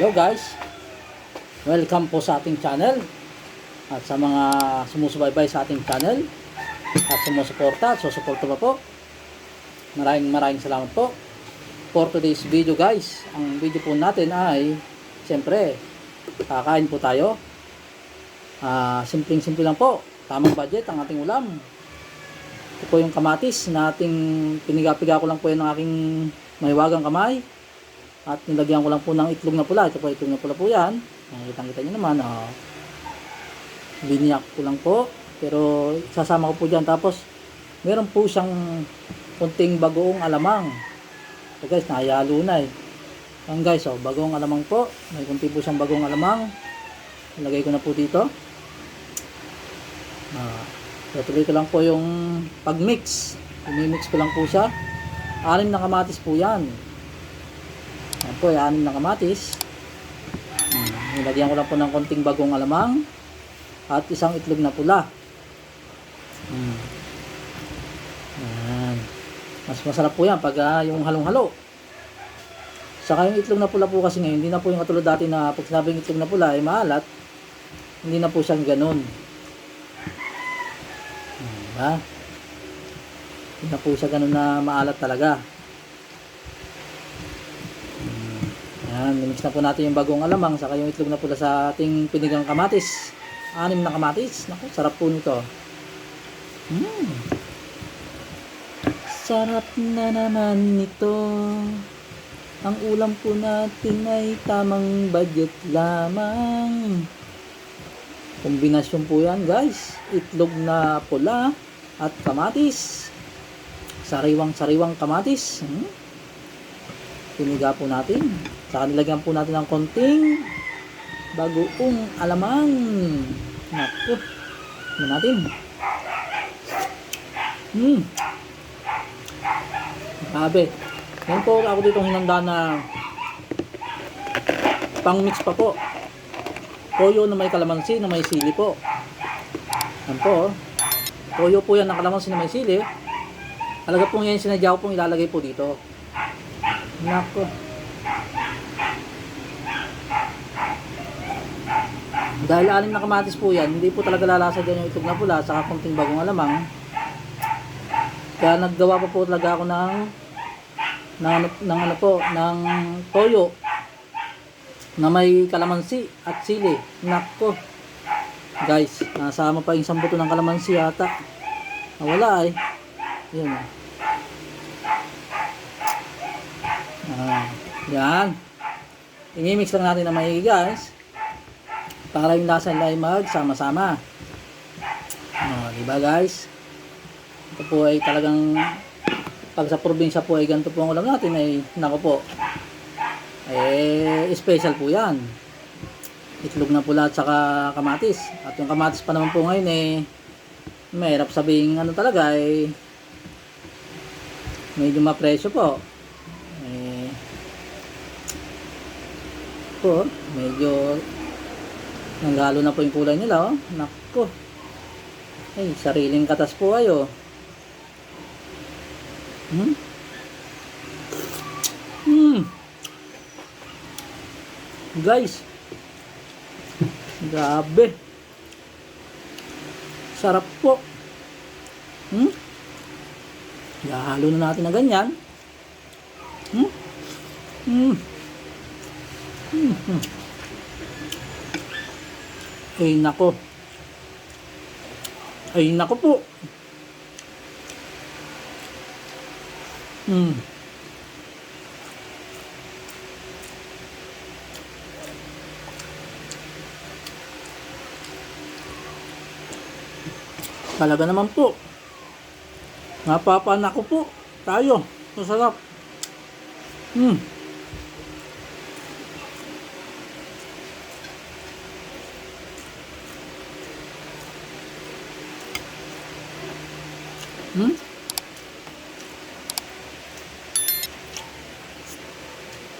Hello guys, welcome po sa ating channel at sa mga sumusubaybay sa ating channel at sumusuporta at susuporta pa po. Maraming maraming salamat po. For today's video guys, ang video po natin ay siyempre kakain po tayo. Ah, simpleng simple lang po. Tamang budget ang ating ulam. Ito po yung kamatis na ating pinigapiga ko lang po yan ng aking mahiwagang kamay. At nilagyan ko lang po ng itlog na pula. Ito po itlog na pula po yan. Nakikita kita nyo naman. Oh. Biniyak ko lang po. Pero sasama ko po dyan. Tapos meron po siyang kunting bagoong alamang. So guys, nakayalo na eh. Ang guys, oh, bagoong alamang po. May kunti po siyang bagoong alamang. Ilagay ko na po dito. Ah, so tuloy ko lang po yung pag-mix. Imimix ko lang po siya. Anim na kamatis po yan. Yan po, yung na kamatis. Hmm, nilagyan ko lang po ng konting bagong alamang at isang itlog na pula. Hmm. Yan. Mas masarap po yan pag ah, yung halong-halo. Saka yung itlog na pula po kasi ngayon, hindi na po yung katulad dati na pag sinabing itlog na pula ay maalat, hindi na po siyang ganun. Diba? Hindi na po siya ganun na maalat talaga. Yan, mix na po natin yung bagong alamang saka yung itlog na pula sa ating pinigang kamatis. Anim na kamatis. Naku, sarap po nito. Mm. Sarap na naman nito. Ang ulam po natin ay tamang budget lamang. Kombinasyon po yan guys. Itlog na pula at kamatis. Sariwang-sariwang kamatis. Hmm? Piniga po natin. Saka nilagyan po natin ng konting bagoong alamang. Naku. Ano natin? Hmm. Grabe. Yan po ako dito hinanda na pang mix pa po. Toyo na may kalamansi na may sili po. Yan po. oh. Toyo po yan na kalamansi na may sili. Alaga po yan sinadya ko pong ilalagay po dito. Nako. Dahil anim na kamatis po yan, hindi po talaga lalasa dyan yung itlog na pula saka konting bagong alamang. Kaya naggawa pa po talaga ako ng ng, ano- ng ano po, ng toyo na may kalamansi at sili. Nako. Guys, nasama pa yung isang buto ng kalamansi yata. Nawala eh. Yun. ah. Ah, yan. Imimix lang natin na maigi guys. Para yung lasa nila ay magsama-sama. Oh, di ba guys? Ito po ay talagang pag sa probinsya po ay ganito po ang ulam natin ay nako po. Eh, special po yan. Itlog na pula at saka kamatis. At yung kamatis pa naman po ngayon eh, mahirap sabihin ano talaga eh, medyo mapresyo po. Eh, po, medyo nanggalo na po yung kulay nila, oh. Nako. Ay, sariling katas po ayo. Hmm? Hmm. Guys. Grabe. Sarap po. Hmm? Ihalo na natin na ganyan. Hmm? Hmm. Hmm. hmm. Ay nako. Ay nako po. Hmm. Talaga naman po. Napapanak ko po. Tayo. Masarap. Hmm. Hmm?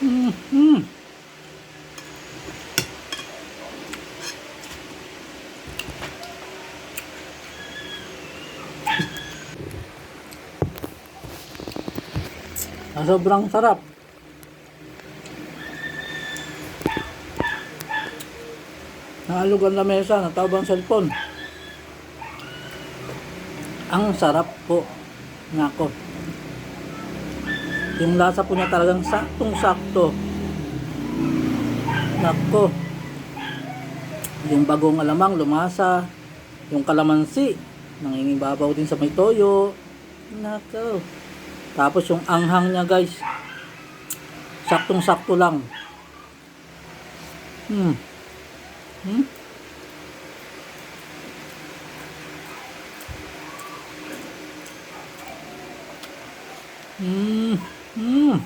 Hmm. Hmm. Ah, Sobrang sarap. Naalog ang lamesa, natawag ang cellphone. Ang sarap po. Nako. Yung lasa po niya talagang saktong-sakto. Nako. Yung bagong alamang lumasa. Yung kalamansi. Nangingibabaw din sa may toyo. Nako. Tapos yung anghang niya guys. Saktong-sakto lang. Hmm. Hmm? Hmm. Hmm.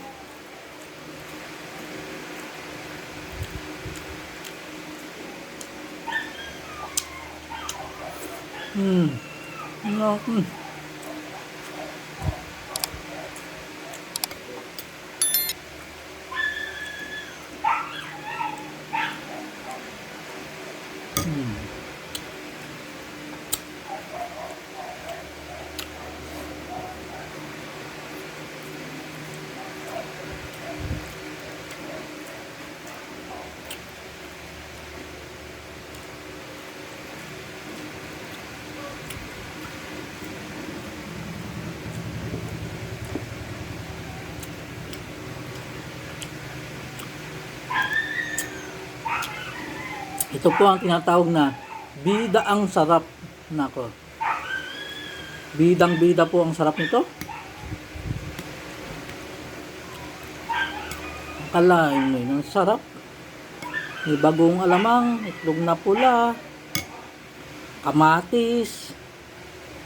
Hmm. Hmm. Hmm. Ito po ang tinatawag na bida ang sarap. Nako. Bidang bida po ang sarap nito. Akalain mo yun, sarap. May bagong alamang, itlog na pula, kamatis,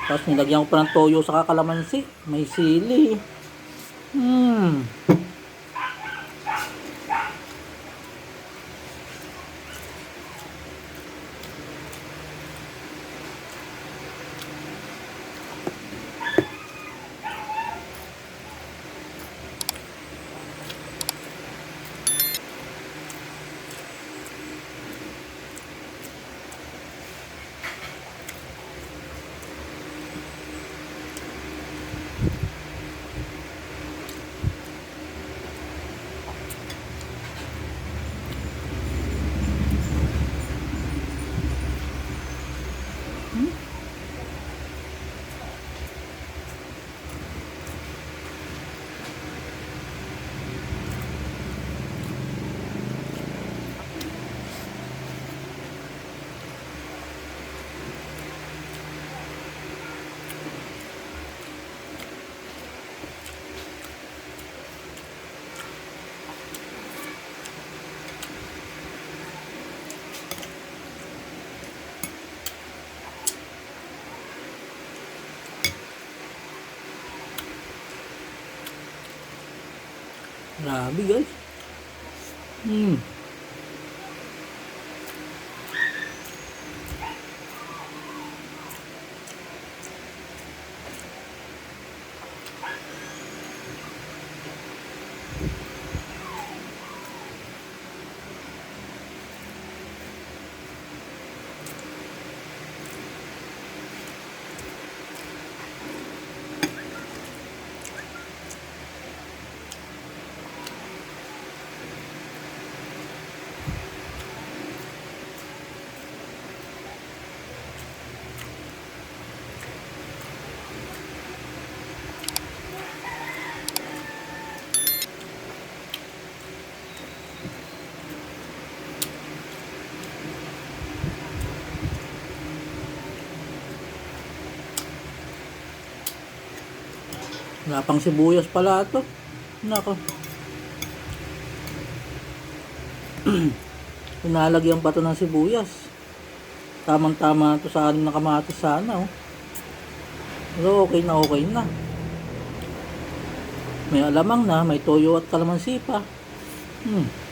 tapos nilagyan ko pa ng toyo sa kalamansi, may sili. Hmm. Grabe guys. Hmm. Wala pang sibuyas pala ito. Nako. Pinalagyan pa ito ng sibuyas. Tamang-tama ito sa anim na kamatis sana. Oh. Pero okay na okay na. May alamang na, may toyo at kalamansi pa. Hmm.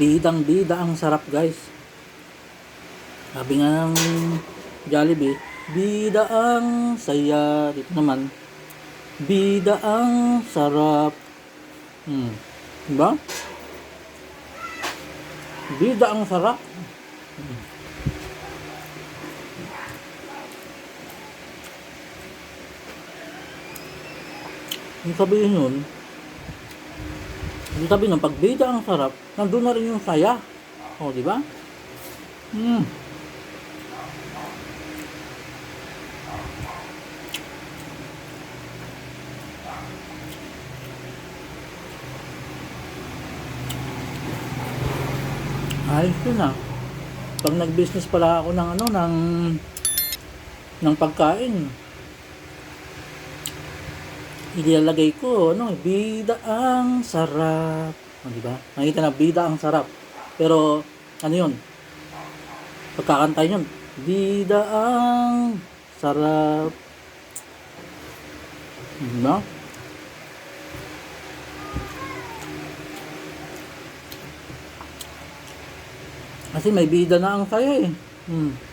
Bidang bida ang sarap guys. Sabi nga ng Jollibee, bida ang saya. Dito naman, bida ang sarap. Hmm. Diba? Bida ang sarap. Yung sabihin yun, yung sabihin nun, pag bida ang sarap, nandun na rin yung saya. O, di ba? Hmm. Ayos yun ah. Pag nag-business pala ako ng ano, ng ng pagkain, ilalagay ko, ano, bida ang sarap. O, di ba? Nakita na, bida ang sarap. Pero, ano yun? Pagkakantay yun, bida ang sarap. Ba? Kasi may bida na ang saya eh. Hmm.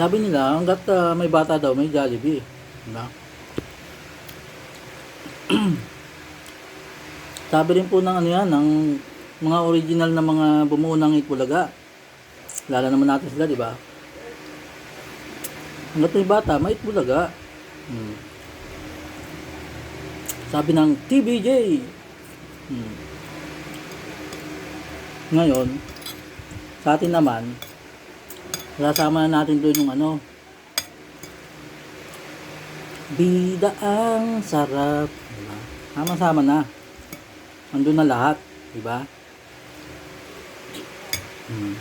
Sabi nila, hanggat ah, may bata daw, may Jollibee. Diba? Sabi rin po ng ano yan, ng mga original na mga bumuo ng Itbulaga. Lala naman natin sila, di ba? Hanggat may bata, may Itbulaga. Hmm. Sabi ng TBJ. Hmm. Ngayon, sa atin naman, Kasama na natin doon yung ano. Bida ang sarap. Diba? Sama-sama na. Nandun na lahat. Diba? Hmm.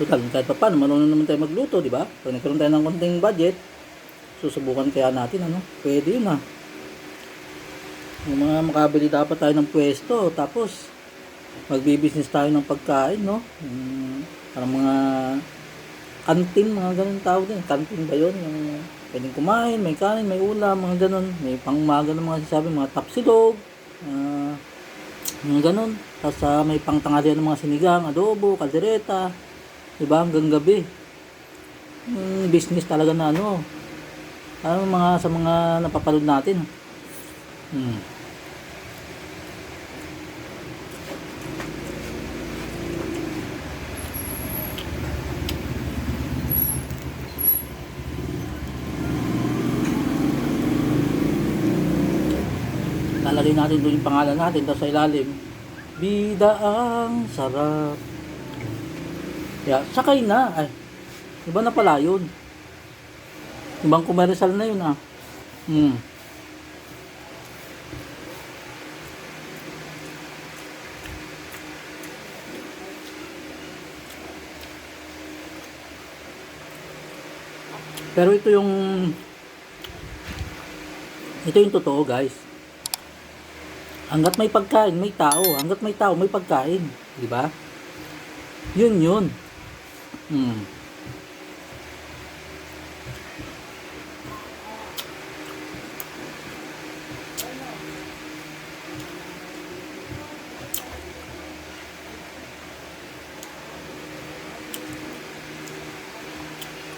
Total, kahit pa paano, marunong naman tayo magluto, di ba? Pag nagkaroon tayo ng konting budget, susubukan kaya natin, ano? Pwede yun, ah. Yung mga makabili dapat tayo ng pwesto, tapos, magbibusiness tayo ng pagkain, no? Hmm, parang mga kantin, mga ganun tawag din. Kantin ba yun? Yung pwedeng kumain, may kanin, may ulam, mga ganun. May pangmaga ng mga sasabi, mga tapsilog, ah, mga ganun. Tapos ah, may pangtanghalian ng mga sinigang, adobo, kaldereta, diba? Hanggang gabi. Yung business talaga na ano. Ano mga sa mga napapanood natin. Hmm. Lalagay natin doon yung pangalan natin tapos sa ilalim bida ang sarap. Yeah, sakay na. Ay iba na pala yun. Ibang commercial na yun ah. Hmm. pero ito yung ito yung totoo guys hanggat may pagkain, may tao. Hanggat may tao, may pagkain. Di ba? Yun yun. Hmm.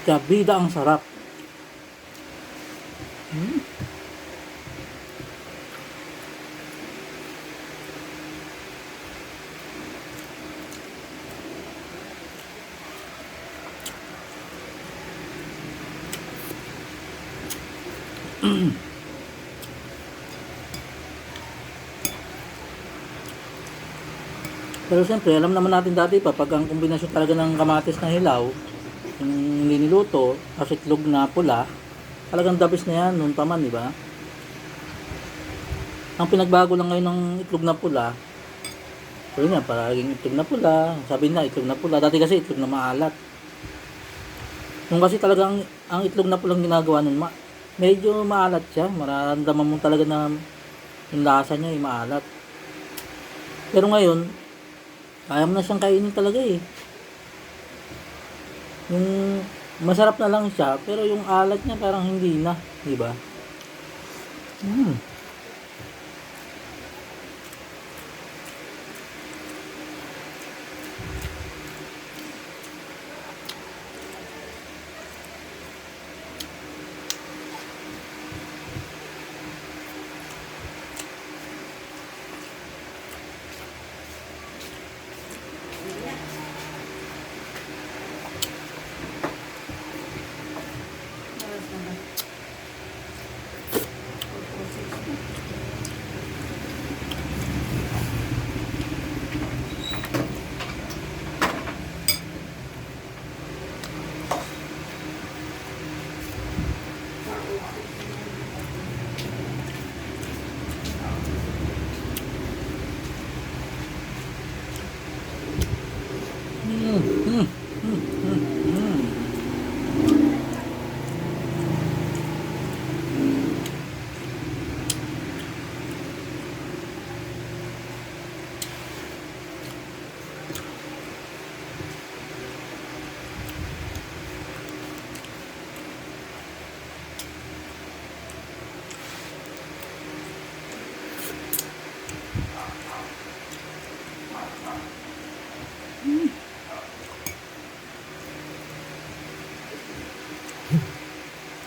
Kaya bida ang sarap. Pero siyempre, alam naman natin dati pa, pag ang kombinasyon talaga ng kamatis na hilaw, yung niluluto, kasi itlog na pula, talagang dabis na yan, noon pa man, di ba? Ang pinagbago lang ngayon ng itlog na pula, yun nga, paraging itlog na pula, sabi na itlog na pula, dati kasi itlog na maalat. Nung kasi talagang ang itlog na pulang ginagawa nun, ma medyo maalat siya, mararamdaman mo talaga na yung lasa niya, yung maalat. Pero ngayon, kaya mo na siyang kainin talaga eh. Yung masarap na lang siya, pero yung alat niya parang hindi na, di ba? Mm,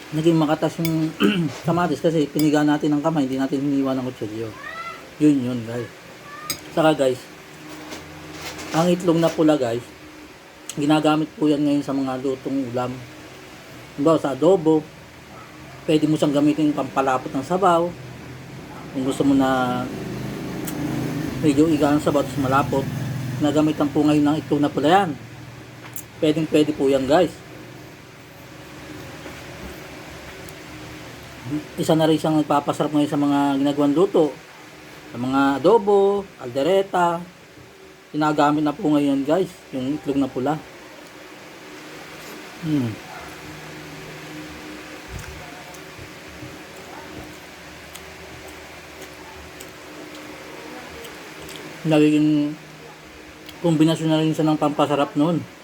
naging makatas yung kamatis kasi piniga natin ng kamay, hindi natin hiniwa ng kutsilyo. Yun yun guys. Saka guys, ang itlog na pula guys, ginagamit po yan ngayon sa mga lutong ulam. Diba, sa adobo, pwede mo siyang gamitin pampalapot ng sabaw. Kung gusto mo na medyo iga ng sabaw tapos malapot, nagamitan po ngayon ng itlog na pula yan. Pwedeng pwede po yan guys. Isa na rin siyang nagpapasarap ngayon sa mga ginagawang luto. Sa mga adobo, aldereta. Ginagamit na po ngayon guys, yung itlog na pula. Hmm. Nagiging kombinasyon na rin siya ng pampasarap noon.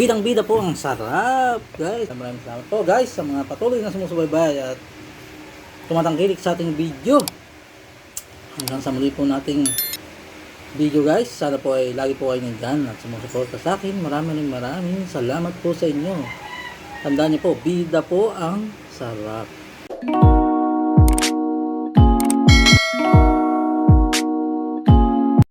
Bidang bida po ang sarap guys. Maraming salamat po guys sa mga patuloy na sumusubaybay at tumatangkilik sa ating video. Hanggang sa muli po nating video guys. Sana po ay lagi po kayo nandyan at sumusuporta sa akin. Maraming maraming salamat po sa inyo. Tandaan niyo po, bida po ang sarap.